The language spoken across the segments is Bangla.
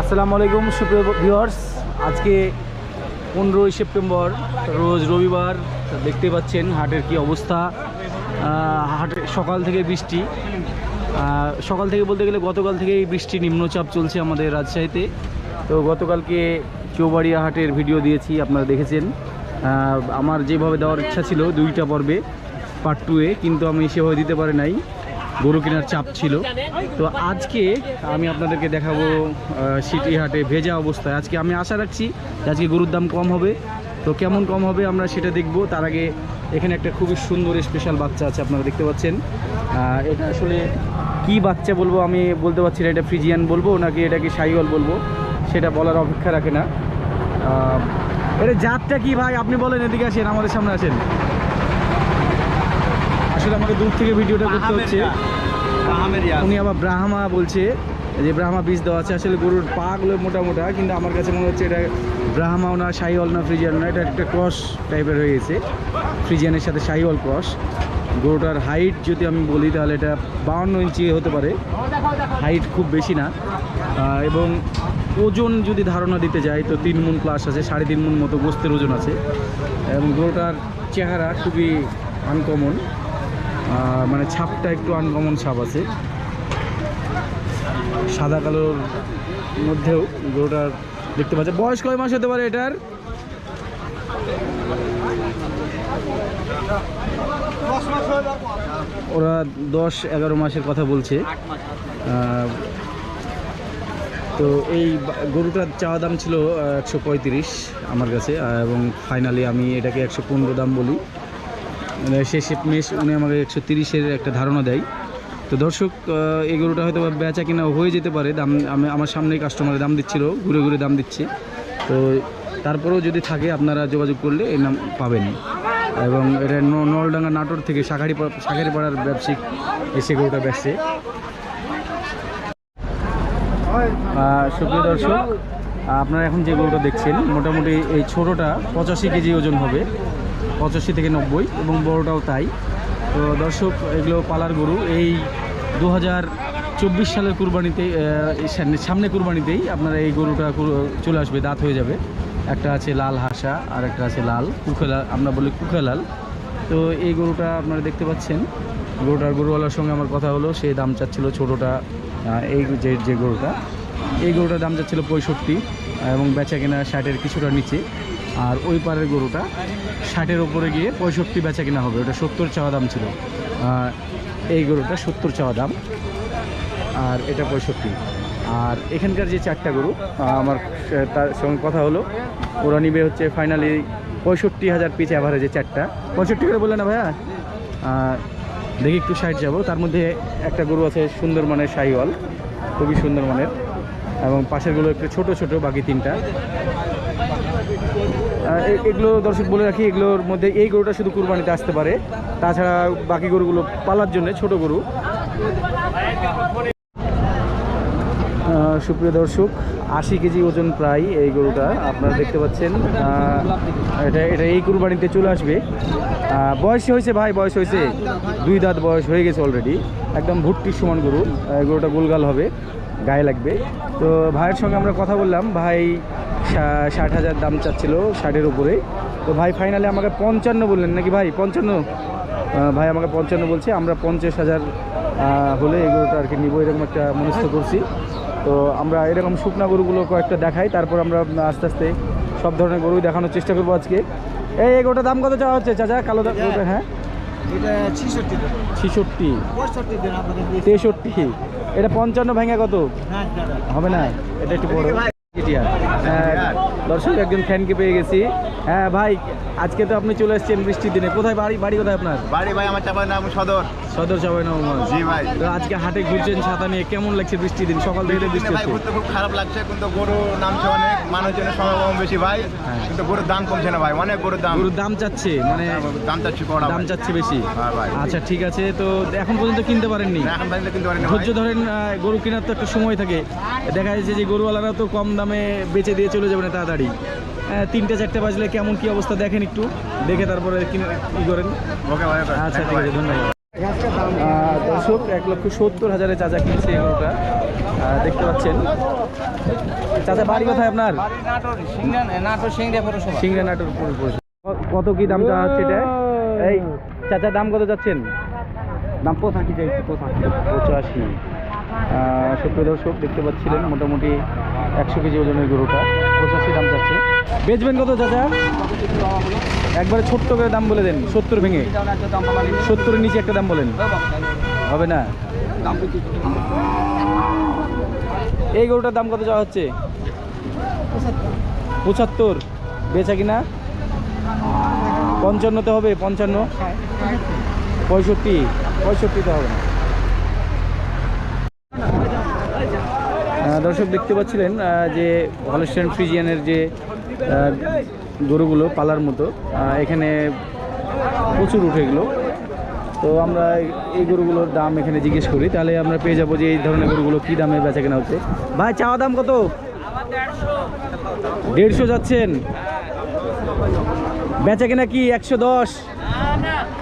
আসসালামু আলাইকুম, সুপ্রিয় ভিউয়ার্স আজকে পনেরোই সেপ্টেম্বর, রোজ রবিবার। দেখতে পাচ্ছেন হাটের কি অবস্থা। হাটে সকাল থেকে বৃষ্টি। সকাল থেকে বলতে গেলে গতকাল থেকেই বৃষ্টি নিম্নচাপ চলছে আমাদের রাজশাহীতে। তো গতকালকে চৌবাড়িয়া হাটের ভিডিও দিয়েছি, আপনারা দেখেছেন। আমার যেভাবে দেওয়ার ইচ্ছা ছিল দুইটা পর্বে পার্ট টুয়ে কিন্তু আমি সেভাবে দিতে পারি নাই। গরু কেনার চাপ ছিল। তো আজকে আমি আপনাদেরকে দেখাবো সিটি হাটে ভেজা অবস্থায়। আজকে আমি আশা রাখছি আজকে গরুর দাম কম হবে। তো কেমন কম হবে আমরা সেটা দেখব। তার আগে এখানে একটা খুবই সুন্দর স্পেশাল বাচ্চা আছে, আপনারা দেখতে পাচ্ছেন। এটা আসলে কি বাচ্চা বলব আমি বলতে পারছি না, এটা ফ্রিজিয়ান বলব নাকি এটাকে সাইওয়াল বলব, সেটা বলার অপেক্ষা রাখে না। এটা জাতটা কি ভাই? আপনি বলেন, এদিকে আসেন, আমাদের সামনে আসেন। আসলে আমাকে দূর থেকে ভিডিওটা করতে হচ্ছে। উনি আবার ব্রাহ্মা বলছে যে ব্রাহ্মা বীজ দেওয়া আছে আসলে গরুর পাগুলো মোটা মোটা কিন্তু আমার কাছে মনে হচ্ছে এটা ব্রাহ্মাও না শাহিওয়াল না ফ্রিজিয়ান না এটা একটা ক্রস টাইপের হয়ে গেছে। ফ্রিজিয়ানের সাথে শাহিওয়াল ক্রস। গরুটার হাইট যদি আমি বলি তাহলে এটা বাউন্ন ইঞ্চি হতে পারে। হাইট খুব বেশি না। এবং ওজন যদি ধারণা দিতে যাই তো তিন মুন প্লাস আছে সাড়ে তিন মুন মতো গোস্তের ওজন আছে। এবং গরুটার চেহারা খুবই আনকমন মানে ছাপটা একটু আনকমন ছাপ আছে। সাদা কালোর মধ্যেও গরুটার দেখতে পাচ্ছে বয়স কয় মাস হতে পারে এটার? ওরা দশ এগারো মাসের কথা বলছে। তো এই গরুটার চাওয়া দাম ছিল একশো পঁয়ত্রিশ আমার কাছে এবং ফাইনালি আমি এটাকে একশো পনেরো দাম বলি। মানে শেষে মেশ উনি আমাকে একশো তিরিশের একটা ধারণা দেয়। তো দর্শক এই গরুটা হয়তো বেচা কিনা হয়ে যেতে পারে, দাম, আমি, আমার সামনেই কাস্টমারের দাম দিচ্ছিল, ঘুরে ঘুরে দাম দিচ্ছে। তো তারপরেও যদি থাকে, আপনারা যোগাযোগ করলে এই নাম পাবেন। এবং এটা নলডাঙ্গা নাটোর থেকে শাখারি শাখারি পাড়ার ব্যবসায়িক এসে গরুটা বেচছে। সুপ্রিয় দর্শক, আপনারা এখন যে গরুটা দেখছেন, মোটামুটি এই ছোটোটা পঁচাশি কেজি ওজন হবে। পঁচাশি থেকে নব্বই, এবং বড়টাও তাই। তো দর্শক, এগুলো পালার গরু। এই দু চব্বিশ সালের কুরবানিতে সামনে- কুরবানিতেই আপনারা এই গরুটা চলে আসবে, দাঁত হয়ে যাবে। একটা আছে লাল হাসা, আর একটা আছে লাল কুখেলা, আমরা বলি কুখেলাল। তো এই গরুটা আপনারা দেখতে পাচ্ছেন। গরুটার গরুওয়ালার সঙ্গে আমার কথা হলো, সে দাম চাচ্ছিল ছোটোটা এই যে যে গরুটা। এই গরুটার দাম যাচ্ছিল পঁয়ষট্টি, এবং বেচা কেনা ষাটের কিছুটা নিচে। আর ওই পারের গরুটা ষাটের ওপরে গিয়ে পঁয়ষট্টি বেচা কেনা হবে, ওটা সত্তর চাওয়া দাম ছিল। এই গরুটা সত্তর চাওয়া দাম, আর এটা পঁয়ষট্টি। আর এখানকার যে চারটা গরু আমার তার সঙ্গে কথা হলো, ওরা নিবে হচ্ছে ফাইনালি পঁয়ষট্টি হাজার পিস অ্যাভারেজে চারটা। পঁয়ষট্টি করে বললেন না ভাইয়া? দেখি একটু সাইড যাব। তার মধ্যে একটা গরু আছে সুন্দর মানের শাহিওয়াল, খুবই সুন্দর মানের, এবং পাশেরগুলো একটু ছোট ছোট, বাকি তিনটা। এগুলো দর্শক বলে রাখি, এগুলোর মধ্যে এই গরুটা শুধু কুরবানিতে আসতে পারে। তাছাড়া বাকি গরুগুলো পালার জন্য ছোট গরু। সুপ্রিয় দর্শক, আশি কেজি ওজন প্রায় এই গরুটা আপনারা দেখতে পাচ্ছেন। এটা এটা এই কুরবানিতে চলে আসবে। বয়স হয়েছে ভাই, বয়স হয়েছে। দুই দাঁত বয়স হয়ে গেছে অলরেডি একদম ভুট্টির সমান গরু। গরুটা গোলগাল হবে, গায়ে লাগবে। তো ভাইয়ের সঙ্গে আমরা কথা বললাম। ভাই ষাট হাজার দাম চাচ্ছিল ষাটের উপরে। তো ভাই ফাইনালি আমাকে পঞ্চান্ন বললেন। নাকি ভাই পঞ্চান্ন? ভাই আমাকে পঞ্চান্ন বলছে আমরা পঞ্চাশ হাজার হলে এই গরুটা আর কি নিবো এরকম একটা মনস্থ করছি। তো আমরা এরকম শুকনা গরুগুলো কয়েকটা দেখাই তারপর আমরা আস্তে আস্তে সব ধরনের গরুই দেখানোর চেষ্টা করব আজকে। এই গরুটার দাম কত চাওয়া হচ্ছে? চাচা কালো দা- গরুটা, হ্যাঁ? ছিষট্টি তেষট্টি। এটা পঞ্চান্ন ভেঙে কত? হবে না? এটা একটু বড়। দর্শক, একজন ফ্যানকে পেয়ে গেছি। হ্যাঁ ভাই, আজকে তো আপনি চলে এসছেন বৃষ্টির দিনে। কোথায় বাড়ি? বাড়ি কোথায় আপনার? বাড়ি ভাই, আমার চাপার নাম সদর। সদর চাপাই নবগঞ্জ জি ভাই। তো আজকে হাটে ঘুরছেন ছাতা নিয়ে কেমন লাগছে বৃষ্টির দিন সকাল থেকে বৃষ্টি ভাই ঘুরতে খুব খারাপ লাগছে কিন্তু গরু নামছে অনেক মানুষজনের সমাগম বেশি ভাই। হ্যাঁ। কিন্তু গরুর দাম কমছে না ভাই অনেক গরুর দাম। গরুর দাম চাচ্ছে মানে দাম চাচ্ছি কড়া দাম চাচ্ছে বেশি। হ্যাঁ আচ্ছা ঠিক আছে তো এখন পর্যন্ত কিনতে পারেননি? এখন পর্যন্ত কিন্তু পারিনি ভাই। ধৈর্য ধরেন গরু কেনার তো একটা সময় থাকে। দেখা যাচ্ছে যে গরুওয়ালারা তো কম দামে বেচে দিয়ে চলে যাবে না তাড়াতাড়ি। তিনটে চারটে বাজলে কেমন কি অবস্থা দেখেন একটু। দেখে তারপরে কিনে ই করেন। ওকে আচ্ছা ঠিক আছে ধন্যবাদ। দর্শক এক লক্ষ সত্তর হাজারে চাচা কিনছে এগুলোটা দেখতে পাচ্ছেন। চাচা বাড়ি কোথায় আপনার? সিংড়া নাটোর। কত কি দাম চাওয়া হচ্ছে এটা? এই চাচা দাম কত যাচ্ছেন? দাম পঁচাশি চাইছি পঁচাশি। সত্তর দর্শক দেখতে পাচ্ছিলেন মোটামুটি একশো কেজি ওজনের গরুটা। পঁচাশি দাম যাচ্ছে। বেচবেন কত চাচা? একবারে ছোট্ট করে দাম বলে দেন, সত্তর ভেঙে। সত্তরের নিচে একটা দাম বলেন। হবে না? এই গরুটার দাম কত যাওয়া হচ্ছে? পঁচাত্তর। বেচা কিনা? পঞ্চান্নতে হবে, পঞ্চান্ন? পঁয়ষট্টি। পঁয়ষট্টিতে হবে দর্শক দেখতে পাচ্ছিলেন যে হলস্টেন ফ্রিজিয়ানের যে গরুগুলো পালার মতো। এখানে প্রচুর উঠে গেলো তো আমরা এই গরুগুলোর দাম এখানে জিজ্ঞেস করি, তাহলে আমরা পেয়ে যাব যে এই ধরনের গরুগুলো কী দামে বেচা কেনা হচ্ছে। ভাই, চাওয়া দাম কত? দেড়শো যাচ্ছেন। বেচা কেনা কি একশো দশ?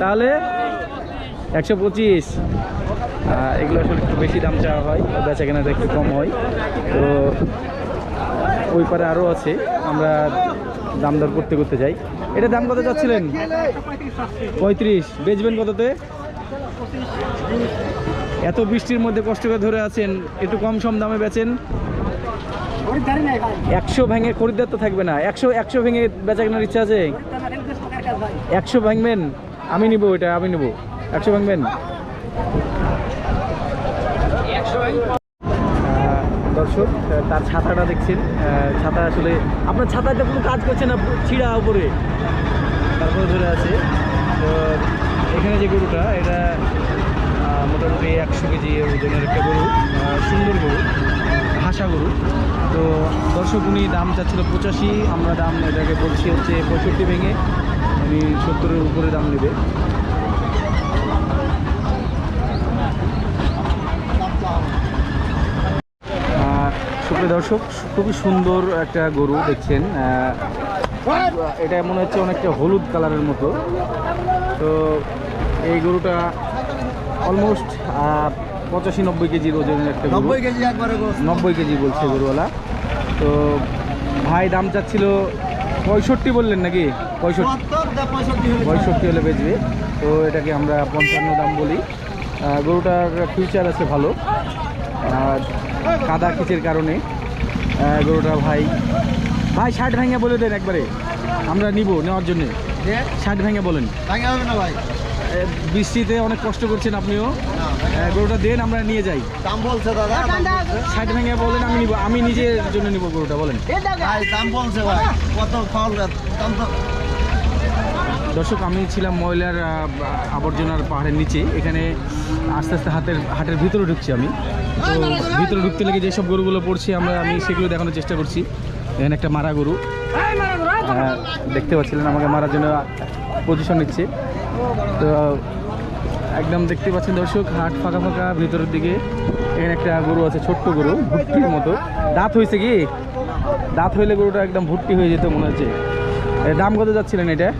তাহলে একশো পঁচিশ। এগুলো আসলে একটু বেশি দাম চাওয়া হয় বেচা কেনাটা একটু কম হয়। তো ওই পারে আরও আছে। আমরা দাম দর করতে করতে যাই। এটা দাম কত যাচ্ছিলেন পঁয়ত্রিশ। বেচবেন কততে? এত বৃষ্টির মধ্যে কষ্ট করে ধরে আছেন, একটু কম সম দামে বেচেন। একশো ভেঙে খরিদ্দার তো থাকবে না। একশো একশো ভেঙে বেচা কেনার ইচ্ছা আছে? একশো ভাঙবেন? আমি নিব এটা, আমি নিব। একশো ভাঙবেন? দর্শক তার ছাতাটা দেখছেন। ছাতা আসলে, আপনার ছাতাটা কোনো কাজ করছে না, ছিঁড়া উপরে? তারপরে ধরে আছে। তো এখানে যে গরুটা, এটা মোটামুটি একশো কেজি ওজনের একটা গরু সুন্দর গরু, হাসা গরু। তো দর্শক, উনি দাম চাচ্ছিল পঁচাশি, আমরা দাম এটাকে বলছি হচ্ছে পঁয়ষট্টি ভেঙে, উনি সত্তরের উপরে দাম নেবে আহ, সুপ্রিয় দর্শক খুবই সুন্দর একটা গরু দেখছেন। এটা মনে হচ্ছে অনেকটা হলুদ কালারের মতো। তো এই গরুটা অলমোস্ট পঁচাশি নব্বই কেজির ওজনের একটা গরু। নব্বই কেজি নব্বই কেজি বলছে গরুওয়ালা। তো ভাই দাম চাচ্ছিল পঁয়ষট্টি বললেন নাকি? পঁয়ষট্টি। পঁয়ষট্টি হলে বেচবে। তো এটাকে আমরা পঞ্চান্ন দাম বলি। গরুটার ফিউচার আছে ভালো। কাদা খিচের কারণে? গরুটা ভাই ভাই ষাট ভেঙে বলে দেন একবারে। আমরা নিব নেওয়ার জন্য। ষাট ভেঙে বলেন। ভাঙা হবে না ভাই। বৃষ্টিতে অনেক কষ্ট করছেন আপনিও। গরুটা দেন আমরা নিয়ে যাই। দাম বলছে দাদা ষাট ভেঙে বলেন আমি নিব। আমি নিজের জন্য নিব গরুটা বলেন। ভাই দাম বলছে ভাই। কত দাম তো দর্শক, আমি ছিলাম ময়লার আবর্জনার পাহাড়ের নিচে। এখানে আস্তে আস্তে হাতের, হাটের ভিতরে ঢুকছি আমি। তো ভিতরে ঢুকতে লেগে যেসব গরুগুলো পড়ছি, আমরা, আমি সেগুলো দেখানোর চেষ্টা করছি। এখানে একটা মারা গরু। দেখতে পাচ্ছিলেন, আমাকে মারার জন্য পজিশন নিচ্ছে। তো, একদম দেখতে পাচ্ছেন দর্শক, হাট ফাঁকা ফাঁকা, ভিতরের দিকে। এখানে একটা গরু আছে, ছোট্ট গরু, ভুট্টির মতো। দাঁত হয়েছে কি? দাঁত হইলে গরুটা একদম ভুট্টি হয়ে যেত মনে হচ্ছে। দাম কত যাচ্ছিলেন এটা?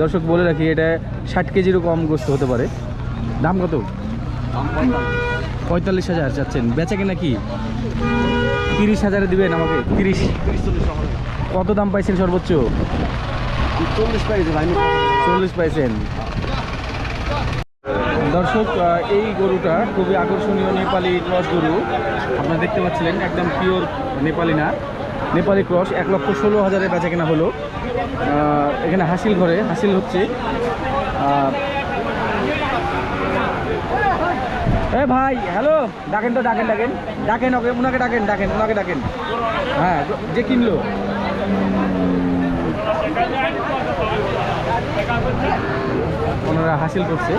দর্শক বলে রাখি এটা ষাট কেজিরও কম গোস্ত হতে পারে। দাম কত? পঁয়তাল্লিশ হাজার চাচ্ছেন। বেচা কিনা কি? তিরিশ হাজারে দিবেন আমাকে তিরিশ। কত দাম পাইছেন সর্বোচ্চ? চল্লিশ চল্লিশ পাইছেন। দর্শক এই গরুটা খুবই আকর্ষণীয় নেপালি ক্রস গরু। আপনারা দেখতে পাচ্ছিলেন একদম পিওর নেপালি না। নেপালি ক্রস এক লক্ষ ষোলো হাজারে বেচা কেনা হলো। এখানে হাসিল ঘরে, হাসিল হচ্ছে। এ ভাই, হ্যালো? ডাকেন তো, ডাকেন ডাকেন। ডাকেন ওকে ওনাকে ডাকেন ডাকেন ওনাকে ডাকেন। হ্যাঁ যে কিনলো। ওনারা হাসিল করছে।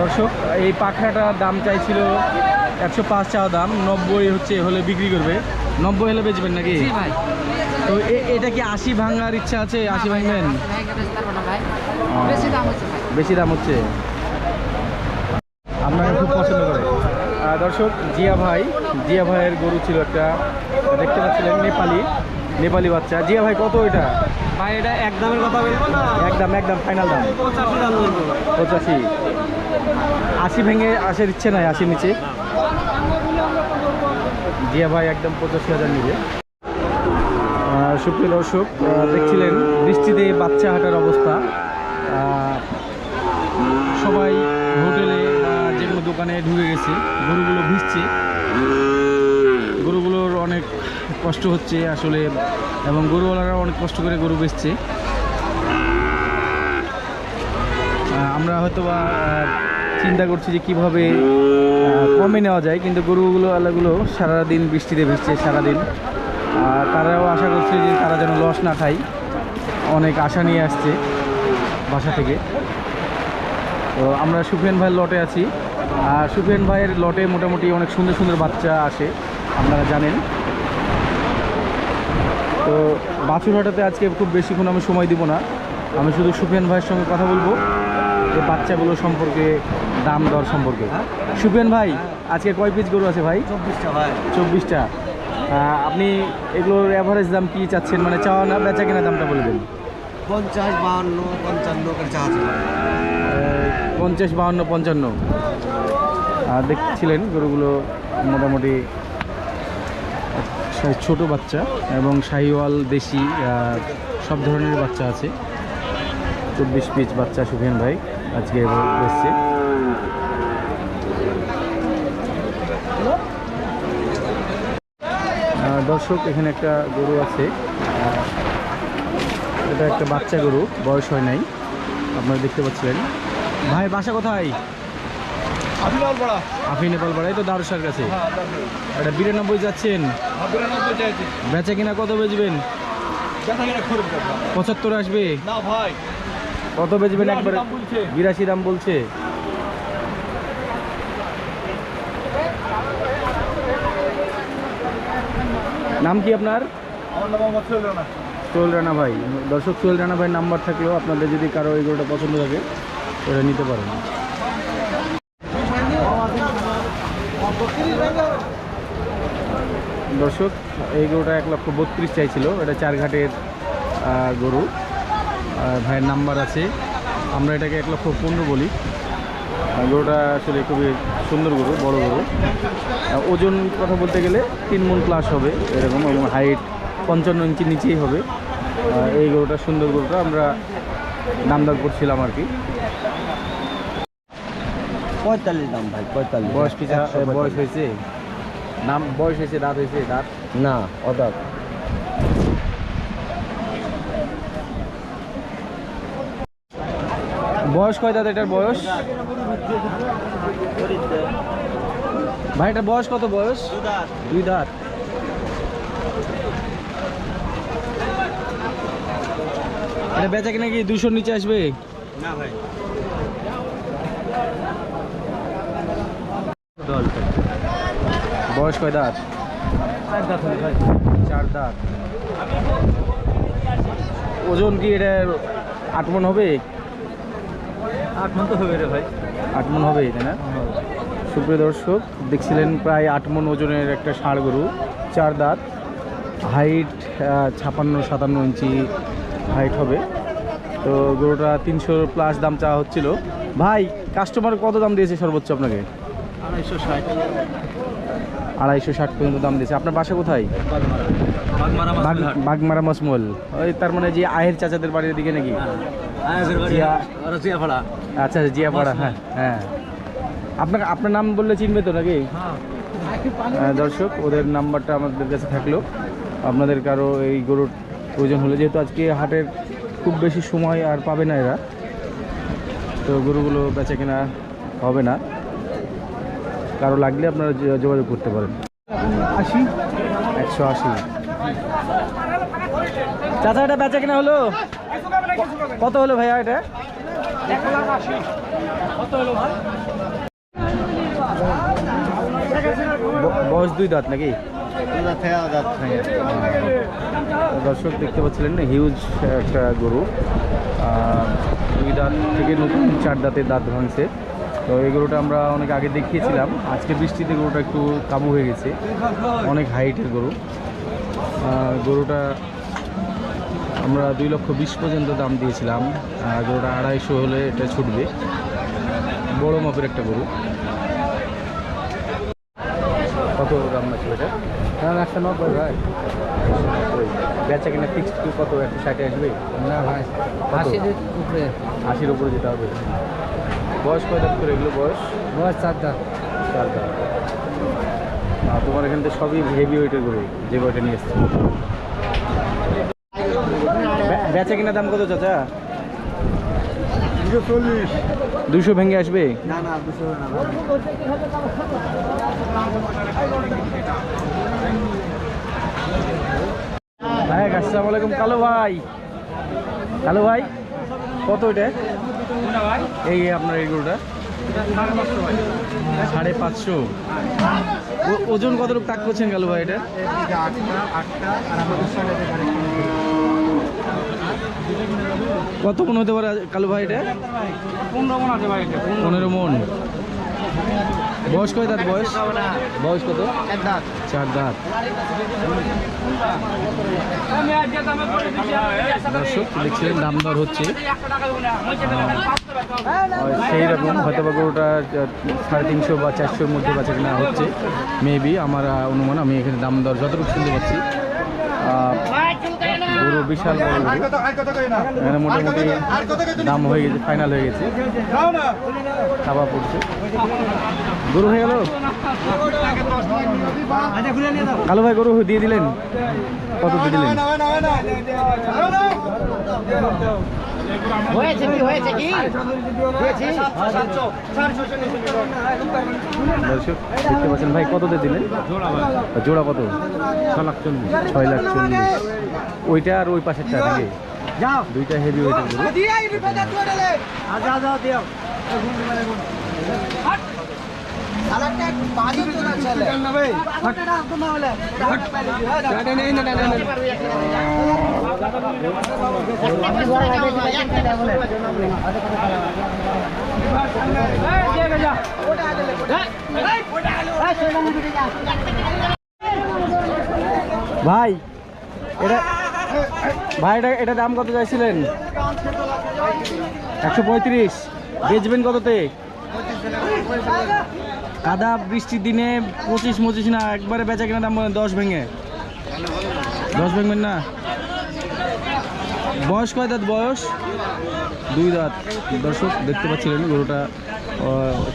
দর্শক, এই পাখাটার দাম চাইছিল একশো পাঁচ চাওয়া দাম নব্বই হচ্ছে হলে বিক্রি করবে। নব্বই হলে বেচবেন নাকি? তো এটা কি আশি ভাঙার ইচ্ছা আছে? আশি ভাঙবেন? বেশি দাম হচ্ছে আপনাকে খুব পছন্দ করে। দর্শক জিয়া ভাই জিয়া ভাইয়ের গরু ছিল একটা দেখতে পাচ্ছিলেন নেপালি নেপালি বাচ্চা। জিয়া ভাই কত এটা? ভাই এটা এক দামের কথা বলব না একদম একদম ফাইনাল দাম। পঁচাশি দাম পঁচাশি। আশি ভেঙে আসার ইচ্ছে নাই আশি নিচে। জিয়া ভাই একদম পঁচাশি হাজার নিবে। সুপ্রিয় দর্শক দেখছিলেন বৃষ্টিতে বাচ্চা হাঁটার অবস্থা। সবাই হোটেলে বা যে কোনো দোকানে ঢুকে গেছে। গরুগুলো ভিজছে। গরুগুলোর অনেক কষ্ট হচ্ছে আসলে, এবং গরুওয়ালারা অনেক কষ্ট করে গরু বেচছে। আমরা হয়তো বা চিন্তা করছি যে কীভাবে কমে নেওয়া যায়, কিন্তু গরুগুলো, আলাগুলো সারাদিন বৃষ্টিতে ভিজছে, সারাদিন। আর তারাও আশা করছে যে তারা যেন লস না খায়। অনেক আশা নিয়ে আসছে বাসা থেকে। তো আমরা সুফিয়ান ভাইয়ের লটে আছি। আর সুফিয়ান ভাইয়ের লটে মোটামুটি অনেক সুন্দর সুন্দর বাচ্চা আসে, আপনারা জানেন। তো বাছুরহাটাতে আজকে খুব বেশিক্ষণ আমি সময় দিব না। আমি শুধু সুফিয়ান ভাইয়ের সঙ্গে কথা বলব। যে বাচ্চাগুলো সম্পর্কে দাম দর সম্পর্কে। সুফিয়ান ভাই আজকে কয় পিস গরু আছে ভাই? চব্বিশটা ভাই। চব্বিশটা। আপনি এগুলোর অ্যাভারেজ দাম কি চাচ্ছেন? মানে চাওয়া না বেচা কেনা দামটা বলে দেন। পঞ্চাশ বাহান্ন পঞ্চান্ন পঞ্চাশ বাহান্ন পঞ্চান্ন। দেখছিলেন গরুগুলো মোটামুটি ছোট বাচ্চা এবং শাহিওয়াল দেশি সব ধরনের বাচ্চা আছে। চব্বিশ পিস বাচ্চা সুফিয়ান ভাই। আজকে এসছে। দর্শক এখানে একটা গরু আছে। এটা একটা বাচ্চা গরু বয়স হয় নাই। আপনারা দেখতে পাচ্ছিলেন। ভাই বাসা কোথায়? আফি নেপাল পাড়াই তো দারুসার কাছে এটা বিরানব্বই যাচ্ছেন। বিরানব্বই বেচা কিনা কত বেচবেন? পঁচাত্তর আসবে। না ভাই। কত বেচবেন একবার? বিরাশি দাম বলছে। নাম কি আপনার? সোহেল রানা। ভাই। দর্শক সোহেল রানা ভাই নাম্বার থাকলেও আপনাদের যদি কারও এই গরুটা পছন্দ থাকে এটা নিতে পারেন। দর্শক এই গরুটা এক লক্ষ বত্রিশ চাইছিল। এটা চার ঘাটের গরু। ভাইয়ের নাম্বার আছে। আমরা এটাকে এক লক্ষ পনেরো বলি। গরুটা আসলে খুবই সুন্দর গরু বড় গরু। ওজন কথা বলতে গেলে তিন মন প্লাস হবে এরকম এবং হাইট পঞ্চান্ন ইঞ্চি নিচেই হবে। এই গরুটা সুন্দর গরুটা আমরা দাম দর করছিলাম আর কি। পঁয়তাল্লিশ দাম ভাই পঁয়তাল্লিশ। বয়স কি বয়স হয়েছে? নাম বয়স হয়েছে দাঁত হয়েছে দাঁত? না অদাত। বয়স কয় দাদা এটার বয়স? ভাই এটার বয়স কত বয়স? দুই দাঁত। এটা বেচা কিনা কি দুশোর নিচে আসবে? না ভাই। বয়স কয় দাঁত? চার দাঁত। ওজন কি এটা আট মন হবে? আট মন তো হবে রে ভাই। আট মন হবে তাই না? সুপ্রিয় দর্শক দেখছিলেন প্রায় আট মন ওজনের একটা ষাঁড় গরু চার দাঁত হাইট ছাপান্ন সাতান্ন ইঞ্চি হাইট হবে। তো গরুটা তিনশো প্লাস দাম চাওয়া হচ্ছিল। ভাই কাস্টমার কত দাম দিয়েছে সর্বোচ্চ আপনাকে? আড়াইশো ষাট। আড়াইশো ষাট পর্যন্ত দাম দিয়েছে। আপনার বাসা কোথায়? বাগমারা মসমল ওই তার মানে যে আহের চাচাদের বাড়ির দিকে নাকি? জিয়া- জিয়াপাড়া আচ্ছা আচ্ছা জিয়াপাড়া হ্যাঁ হ্যাঁ। আপনাকে আপনার নাম বললে চিনবে তো নাকি? আহ, দর্শক ওদের নাম্বারটা আমাদের কাছে থাকল। আপনাদের কারও এই গরুর প্রয়োজন হলে যেহেতু আজকে হাটের খুব বেশি সময় আর পাবে না এরা তো গরুগুলো বেচা কেনা হবে না। কারও লাগলে আপনারা যোগাযোগ- যোগাযোগ করতে পারেন। আশি। একশো আশি। চাচা এটা বেচা কেনা হলো কত হলো ভাইয়া এটা? বয়স দুই দাঁত নাকি? দর্শক দেখতে পাচ্ছিলেন হিউজ একটা গরু। দুই দাঁত থেকে নতুন চার দাঁতের দাঁত ভাঙছে। তো এই গরুটা আমরা অনেক আগে দেখিয়েছিলাম। আজকে বৃষ্টিতে গরুটা একটু কাবু হয়ে গেছে। অনেক হাইটের গরু। গরুটা আমরা দুই লক্ষ বিশ পর্যন্ত দাম দিয়েছিলাম। আর গরুটা আড়াইশো হলে এটা ছুটবে। বড় মাপের একটা গরু। কত দাম আছে এটা দাম একশো নব্বই ভাই। বেচা কিনা ফিক্সড কি কত? একশো ষাটে আসবে? না ভাই কত? আশি উপরে। আশির উপরে যেতে হবে। বয়স কয় দাঁত করে এগুলো বয়স? বয়স চার দাম চার দাঁত। তোমার এখান থেকে সবই হেভি ওয়েটের গরু যে কয়টা নিয়ে এসছে? বেচা কিনা দাম কত চাচা? দুশো ভেঙে আসবে? ভাই আসসালামু আলাইকুম কালো ভাই। কালো ভাই কত এটা? এই আপনার এই গরুটা। সাড়ে পাঁচশো। ওজন কত লোক তাক করছেন কালো ভাই এটা? আটটা আটটা আর আমাদের কত মন হতে পারে কালু ভাই এটা? পনেরো মন আছে ভাই পনেরো মন। বয়স কয় দাঁত বয়স? বয়স কত? চার দাঁত। দর্শক দেখছিলেন দাম দর হচ্ছে সেই রকম হয়তো বা গরুটা সাড়ে তিনশো বা চারশোর মধ্যে বাচ্চা কিনা হচ্ছে। মেবি আমার অনুমান আমি এখানে দাম দর যতটুকু শুনতে পাচ্ছি। গরু বিশাল বড় গরু এখানে মোটামুটি দাম হয়ে গেছে ফাইনাল হয়ে গেছে। খাওয়া পড়ছে। গরু হয়ে গেল? আচ্ছা কালো ভাই গরু দিয়ে দিলেন? কত দিয়ে দিলেন? হয়েছে কি হয়েছে কি? দর্শক দেখতে পাচ্ছেন ভাই কত দিয়ে দিলেন? জোড়া কত? ছয় লাখ চল্লিশ। ছয় লাখ চল্লিশ। ওইটা আর ওই পাশেরটা নাকি? যাও। দুইটা হেভি ওয়েটের গরু আচ্ছা আচ্ছা দিও ভাই এটা ভাই, এটা এটা দাম কত চাইছিলেন? একশো পঁয়ত্রিশ। বেচবেন কততে? কাদা বৃষ্টির দিনে পঁচিশ পঁচিশ না, একবারে বেচা কিনা দাম দশ ভেঙে। দশ ভেঙবেন না? বয়স কয় দাঁত বয়স? দুই দাঁত। দর্শক, দেখতে পাচ্ছিলেন গরুটা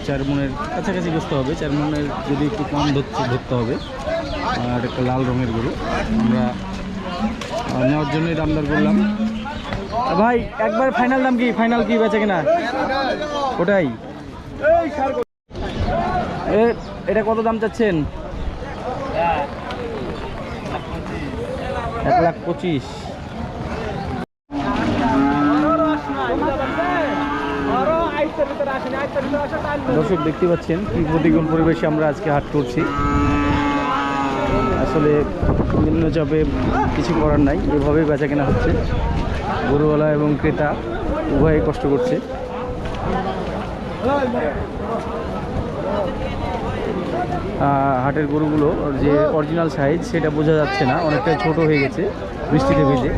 চার মনের কাছাকাছি বসতে হবে। চার মনের যদি একটু কম ধরতে ধরতে হবে। আর একটা লাল রঙের গরু। আমরা নেওয়ার জন্যই দাম দর করলাম। ভাই, একবার ফাইনাল দাম কি? ফাইনাল কি বেচে কিনা? ওটাই। এটা কত দাম চাচ্ছেন? এক লাখ পঁচিশ। দর্শক, দেখতে পাচ্ছেন কি প্রতিকূল পরিবেশে আমরা আজকে হাট করছি। আসলে বিভিন্ন চাপে কিছু করার নাই, এভাবেই বেচা কেনা হচ্ছে। গরুওয়ালা এবং ক্রেতা উভয়ই কষ্ট করছে। হাটের গরুগুলো যে অরিজিনাল সাইজ সেটা বোঝা যাচ্ছে না, অনেকটাই ছোট হয়ে গেছে বৃষ্টিতে ভেজে।